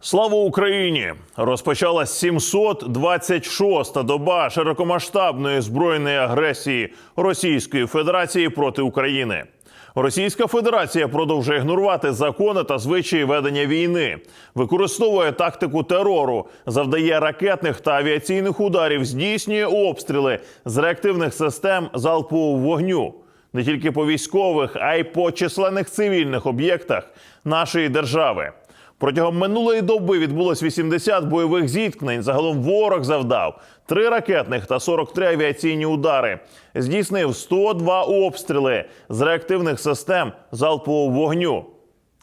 Слава Україні! Розпочалась 726-та доба широкомасштабної збройної агресії Російської Федерації проти України. Російська Федерація продовжує ігнорувати закони та звичаї ведення війни, використовує тактику терору, завдає ракетних та авіаційних ударів, здійснює обстріли з реактивних систем залпового вогню не тільки по військових, а й по численних цивільних об'єктах нашої держави. Протягом минулої доби відбулось 80 бойових зіткнень. Загалом ворог завдав 3 ракетних та 43 авіаційні удари. Здійснив 102 обстріли з реактивних систем залпового вогню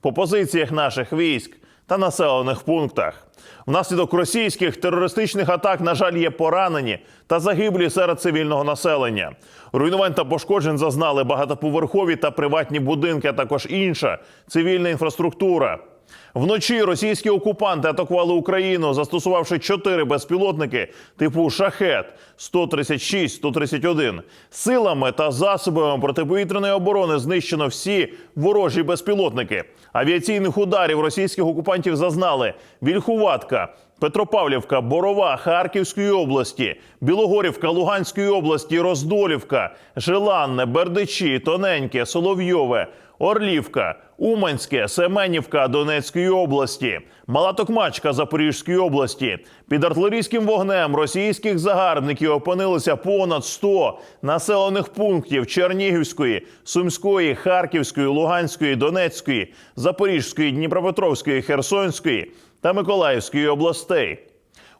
по позиціях наших військ та населених пунктах. Внаслідок російських терористичних атак, на жаль, є поранені та загиблі серед цивільного населення. Руйнувань та пошкоджень зазнали багатоповерхові та приватні будинки, а також інша цивільна інфраструктура. Вночі російські окупанти атакували Україну, застосувавши чотири безпілотники типу шахет 136-131. Силами та засобами протиповітряної оборони знищено всі ворожі безпілотники. Авіаційних ударів російських окупантів зазнали Вільхуватка, Петропавлівка, Борова Харківської області, Білогорівка Луганської області, Роздолівка, Желанне, Бердичі, Тоненьке, Соловйове, Орлівка, Уманське, Семенівка Донецької області, Мала Токмачка Запорізької області. Під артилерійським вогнем російських загарбників опинилося понад 100 населених пунктів Чернігівської, Сумської, Харківської, Луганської, Донецької, Запорізької, Дніпропетровської, Херсонської та Миколаївської областей.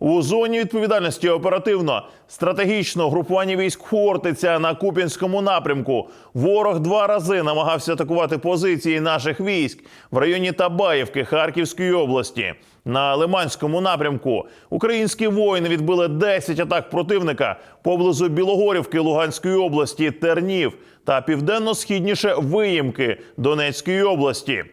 У зоні відповідальності оперативно стратегічного групування військ Хортиця на Куп'янському напрямку. Ворог два рази намагався атакувати позиції наших військ в районі Табаївки Харківської області. На Лиманському напрямку українські воїни відбили 10 атак противника поблизу Білогорівки Луганської області, Тернів та південно-східніше Виїмки Донецької області.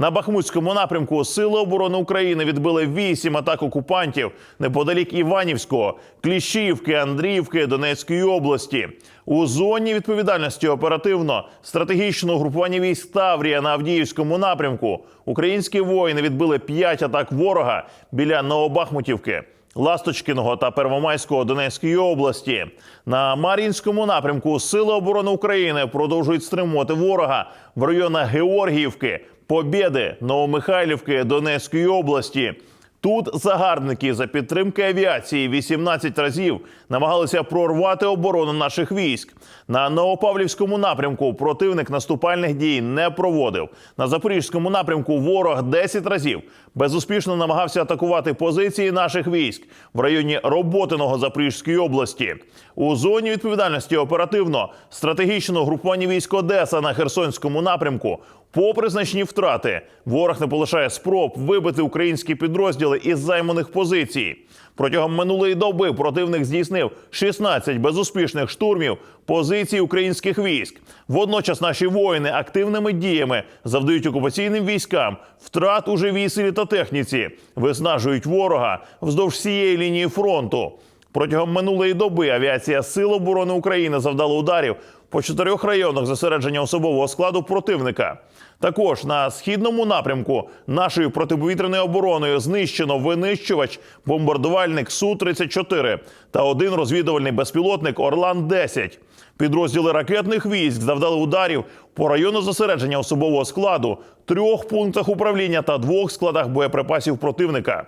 На Бахмутському напрямку Сили оборони України відбили вісім атак окупантів неподалік Іванівського, Кліщівки, Андріївки Донецької області. У зоні відповідальності оперативно стратегічного групування військ Таврія на Авдіївському напрямку. Українські воїни відбили п'ять атак ворога біля Новобахмутівки. Ласточкиного та Первомайського Донецької області на Мар'їнському напрямку Сили оборони України продовжують стримувати ворога в районах Георгіївки, Побєди, Новомихайлівки Донецької області. Тут загарбники за підтримки авіації 18 разів намагалися прорвати оборону наших військ. На Новопавлівському напрямку противник наступальних дій не проводив. На запорізькому напрямку ворог 10 разів безуспішно намагався атакувати позиції наших військ в районі Роботиного Запорізької області. У зоні відповідальності оперативно стратегічного групування військ Одеса на Херсонському напрямку. Попри значні втрати, ворог не полишає спроб вибити українські підрозділи із займаних позицій. Протягом минулої доби противник здійснив 16 безуспішних штурмів позицій українських військ. Водночас наші воїни активними діями завдають окупаційним військам втрат у живій силі та техніці, виснажують ворога вздовж всієї лінії фронту. Протягом минулої доби авіація Сил оборони України завдала ударів по чотирьох районах зосередження особового складу противника. Також на східному напрямку нашою протиповітряною обороною знищено винищувач бомбардувальник су 34 та один розвідувальний безпілотник Орлан 10 Підрозділи ракетних військ завдали ударів по району зосередження особового складу, трьох пунктах управління та двох складах боєприпасів противника.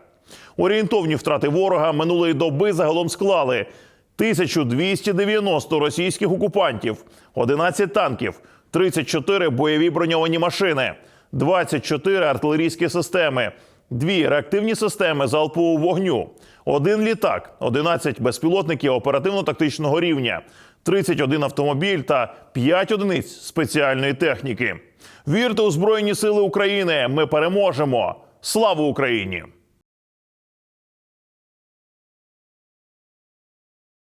Орієнтовні втрати ворога минулої доби загалом склали 1290 російських окупантів, 11 танків, 34 бойові броньовані машини, 24 артилерійські системи, 2 реактивні системи залпового вогню, один літак, 11 безпілотників оперативно-тактичного рівня, 31 автомобіль та 5 одиниць спеціальної техніки. Вірте у Збройні Сили України! Ми переможемо! Слава Україні!